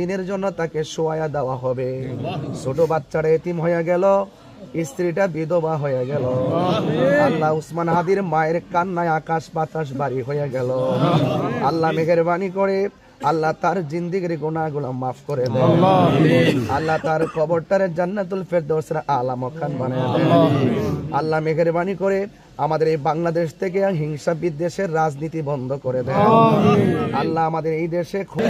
দিনের জন্য তাকে সোয়া দেওয়া হবে। ছোট বাচ্চারা এতিম হয়ে গেল, স্ত্রীটা বিধবা হয়ে গেল। আল্লাহ উসমান হাদির মায়ের কান্নায় আকাশ বাতাস বাড়ি হয়ে গেল। আল্লাহ মেহরবানি করে আল্লাহ তার জিন্দিগির গুনাহগুলো মাফ করে দেন। আল্লাহ। তার কবরটারে জান্নাতুল ফেরদৌসের আলা মকান বানায় দেন। আল্লাহ। মেহেরবানি করে আমাদের এই বাংলাদেশ থেকে হিংসা বিদ্বেষের রাজনীতি বন্ধ করে দেন। আল্লাহ। আমাদের এই দেশে খুব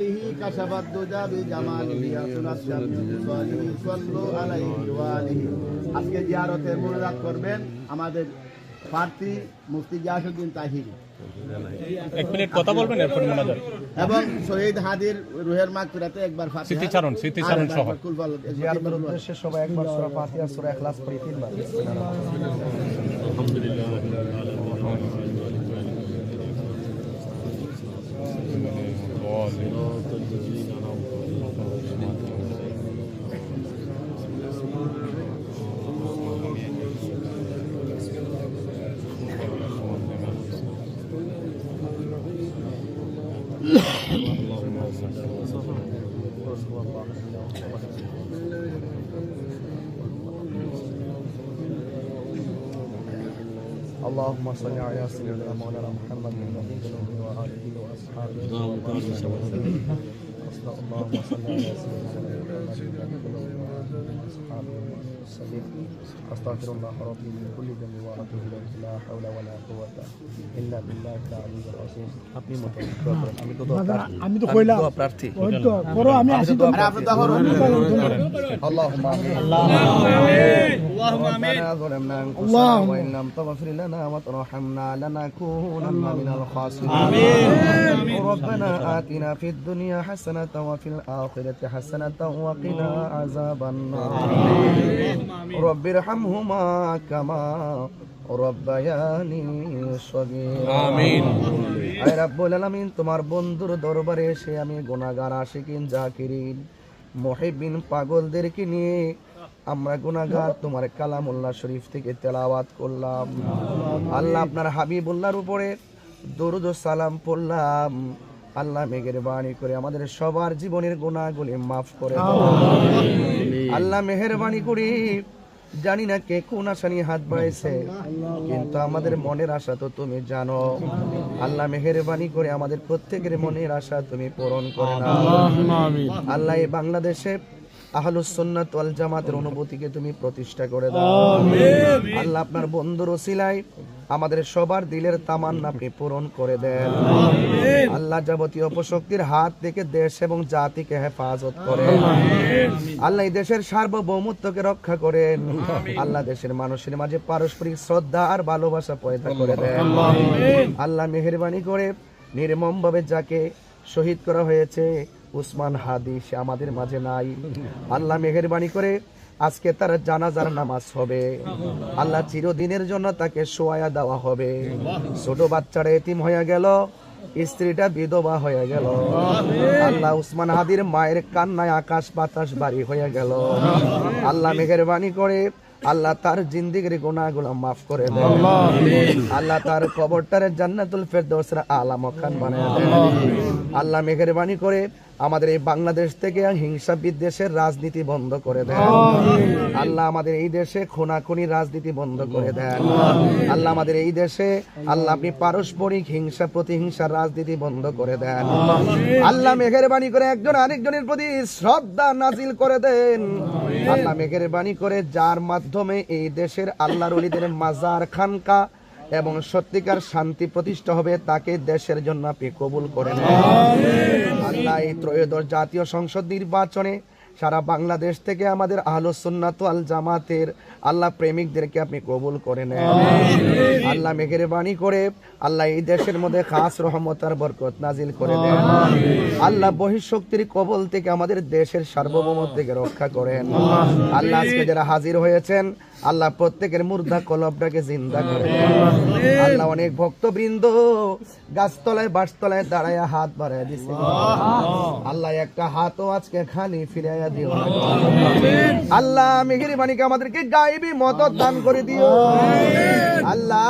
بكماله كشف الدجى بجماله أسنى الشمس بصاله صلوا عليه وآله আজকে জিয়ারতের মোনাজাত করবেন আমাদের প্রার্থী মুফতি গিয়াসুদ্দিন তাহির এক মিনিট কথা বলবেন এরপর মোনাজাত এবং শহীদ হাদির রুহের মাগফিরাতে একবার ফাতিহা স্মৃতিচারণ, স্মৃতিচারণ আর সহ। একবার কুল ফাল- জিয়ারতের উদ্দেশ্যে সবাই একবার সূরা ফাতিহা সূরা ইখলাস পড়ি তিনবার اللهم صل على سيدنا مولانا محمد النبي وآله وأصحابه. وسلم اللهم صل على سيدنا محمد وعلى اصحابه استغفر الله ربي من كل ذنب واتوب لا حول ولا قوه الا بالله العلي العظيم আপনি মত আমি اللهم امين اللهم امين وان لم لنا وترحمنا لنكونن من الخاسرين امين ربنا اتنا في الدنيا حسنه حسنة وفي الآخرة حسنة وقنا عذاب النار رب ارحمهما كما রব্বায়ানি সগীর আমিন আয় রাব্বুল আলামিন তোমার বন্ধুর দরবারে এসে আমি গুনাহগার আশিকিন জাকিরিন মুহিবিন পাগলদেরকে নিয়ে আমরা গুনাহগার তোমার কালামুল্লাহ শরীফ থেকে তেলাওয়াত করলাম আল্লাহ আপনার হাবিবুল্লাহর উপরে দরুদ ও সালাম পড়লাম আল্লাহ মেঘের বাণী করে আমাদের সবার জীবনের গুনাহগুলি মাফ করে আল্লাহ মেহেরবানি করি। জানি না কে কোন আশা নিয়ে হাত বাড়াইছে কিন্তু আমাদের মনের আশা তো তুমি জানো। আল্লাহ মেহেরবানি করে আমাদের প্রত্যেকের মনের আশা তুমি পূরণ করে না আল্লাহ এই বাংলাদেশে আহলুস সুন্নাত ওয়াল জামাতের অনুভূতিকে তুমি প্রতিষ্ঠা করে দাও। আল্লাহ আপনার বন্ধুর ওসিলায় আমাদের সবার দিলের তামান্না আপনি পূরণ করে দেন। আল্লাহ যাবতীয় অপশক্তির হাত থেকে দেশ এবং জাতিকে হেফাজত করেন। আল্লাহ এই দেশের সার্বভৌমত্বকে রক্ষা করেন। আল্লাহ দেশের মানুষের মাঝে পারস্পরিক শ্রদ্ধা আর ভালোবাসা পয়দা করে দেন। আল্লাহ মেহেরবানি করে নির্মম ভাবে যাকে শহীদ করা হয়েছে উসমান হাদিস আমাদের মাঝে নাই। আল্লাহ মেহেরবানি করে আজকে তার জানাজার নামাজ হবে। আল্লাহ চিরদিনের জন্য তাকে সোয়া দেওয়া হবে। ছোট বাচ্চারা এতিম হয়ে গেল, স্ত্রীটা বিধবা হয়ে গেল। আল্লাহ উসমান হাদির মায়ের কান্নায় আকাশ বাতাস বাড়ি হয়ে গেল। আল্লাহ মেহেরবানি করে আল্লাহ তার জিন্দিগির গুনাহগুলো মাফ করে দেন। আল্লাহ তার কবরটারে জান্নাতুল ফেরদৌসের আলা মকান বানায় দেন। আল্লাহ মেহেরবানি করে আমাদের এই বাংলাদেশ থেকে হিংসা বিদ্বেষের রাজনীতি বন্ধ করে দেন। আল্লাহ। আমাদের এই দেশে খুনাখুনি রাজনীতি বন্ধ করে দেন। আল্লাহ। আমাদের এই দেশে আল্লাহ আপনি পারস্পরিক হিংসা প্রতিহিংসার রাজনীতি বন্ধ করে দেন। আল্লাহ। মেঘের বাণী করে একজন আরেকজনের প্রতি শ্রদ্ধা নাজিল করে দেন। আল্লাহ। মেঘের বাণী করে যার মাধ্যমে এই দেশের আল্লাহর অলিদের মাজার খানকা এবং সত্যিকার শান্তি প্রতিষ্ঠা হবে তাকে দেশের জন্য আপনি কবুল করেন। আল্লাহ এই ত্রয়োদশ জাতীয় সংসদ নির্বাচনে সারা বাংলাদেশ থেকে আমাদের আহলো সুন্নাত আল জামাতের আল্লাহ প্রেমিকদেরকে আপনি কবুল করে নেন। আল্লাহ মেঘের বাণী করে আল্লাহ এই দেশের মধ্যে খাস রহমতার বরকত নাজিল করে দেন। আল্লাহ বহিঃশক্তির কবল থেকে আমাদের দেশের সার্বভৌমত্ব থেকে রক্ষা করেন। আল্লাহ। আজকে যারা হাজির হয়েছেন আল্লাহ প্রত্যেকের মুর্ধা কলবটাকে জিন্দা করে আল্লাহ। অনেক ভক্তবৃন্দ গাছতলায় বাসতলায় দাঁড়ায় হাত বাড়ায় দিচ্ছে আল্লাহ একটা হাতও আজকে খালি ফিরাইয়া দিও। আল্লাহ আমাদেরকে গাইবি মদত দান করে দিও। আল্লাহ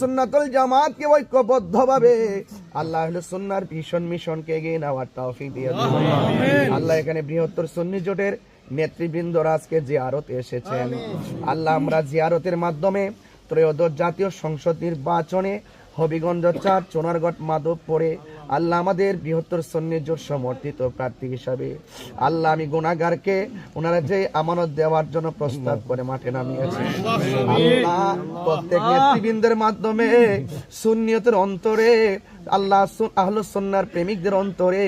সুন্নাতুল জামাতকে ঐক্যবদ্ধ ভাবে আল্লাহ আহলে সুন্নাহর ভীষণ মিশনকে এগিয়ে নেওয়ার তৌফিক দিয়ে দিও। আল্লাহ এখানে বৃহত্তর সুন্নি জোটের নেতৃবৃন্দরা আজকে জিয়ারত এসেছেন। আল্লাহ আমরা জিয়ারতের মাধ্যমে ত্রয়োদশ জাতীয় সংসদ নির্বাচনে হবিগঞ্জ চার চোনারগড় মাধবপুরে আল্লাহ আমাদের বৃহত্তর সন্নি জোট সমর্থিত প্রার্থী হিসাবে। আল্লাহ আমি গুণাগারকে ওনারা যে আমানত দেওয়ার জন্য প্রস্তাব করে মাঠে নামিয়েছে। আল্লাহ প্রত্যেক নেতৃবৃন্দের মাধ্যমে সুন্নিয়তের অন্তরে আল্লাহ আহলু সুন্নার প্রেমিকদের অন্তরে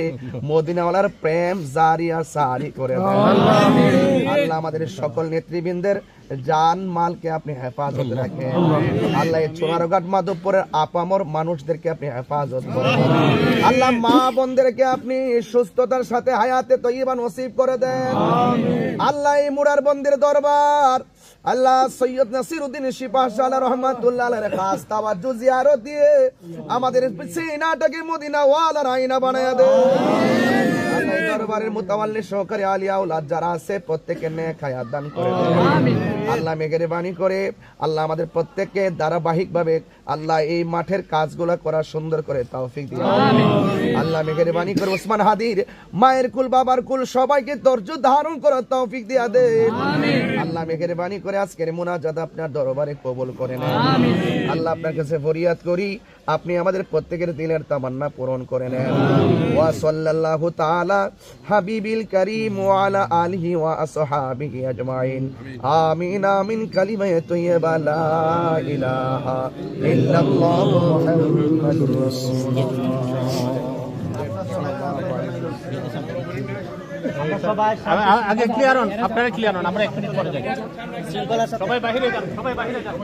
মদিনাওয়ালার প্রেম জারিয়া সারি করে আল্লাহ। আমাদের সকল নেতৃবৃন্দের জান মালকে আপনি হেফাজত রাখেন। আল্লাহ। এই চোনারঘাট মাধবপুরের আপামর মানুষদেরকে আপনি হেফাজত করেন। আল্লাহ মা বোনদেরকে আপনি সুস্থতার সাথে হায়াতে তৈবা নসিব করে দেন। আল্লাহ এই মুরার বন্দির দরবার। আল্লাহ সৈয়দ নাসির উদ্দিন শিপাশাল রহমাতুল্লাহ আলাইহির খাস তাওয়াজ্জু জিয়ারত দিয়ে আমাদের সিনাটাকে মদিনা ওয়ালার আইনা বানায়া দে আল্লাহ এই দরবারের মুতাওয়াল্লি সহকারী আলিয়া উলাদ যারা আছে নেক হায়াত দান করে দেন। আল্লাহ মেঘের বাণী করে আল্লাহ আমাদের প্রত্যেককে ধারাবাহিকভাবে আল্লাহ এই মাঠের কাজগুলো করা সুন্দর করে তৌফিক দিয়ে আল্লাহ মেঘের বাণী করে ওসমান হাদির মায়ের কুল বাবার কুল সবাইকে ধৈর্য ধারণ করার তৌফিক দিয়া দে। আল্লাহ মেঘের বাণী করে আজকের মুনাজাত আপনার দরবারে কবুল করে নেন। আল্লাহ আপনার কাছে ফরিয়াদ করি আপনি আমাদের প্রত্যেকের দিলের তামান্না পূরণ করে নেন। ওয়া সাল্লাল্লাহু তাআলা হাবিবিল কারীম ওয়া আলা আলিহি ওয়া আসহাবিহি আজমাইন। আমিন আমিন, কালিমায়ে তাইয়্যিবা লা ইলাহা ইল্লাল্লাহু মুহাম্মাদুর রাসূলুল্লাহ। আগে ক্লিয়ার হন, আপনারা ক্লিয়ার হন, আমরা এক মিনিট পরে যাই। সবাই বাহিরে যান, সবাই বাহিরে যান।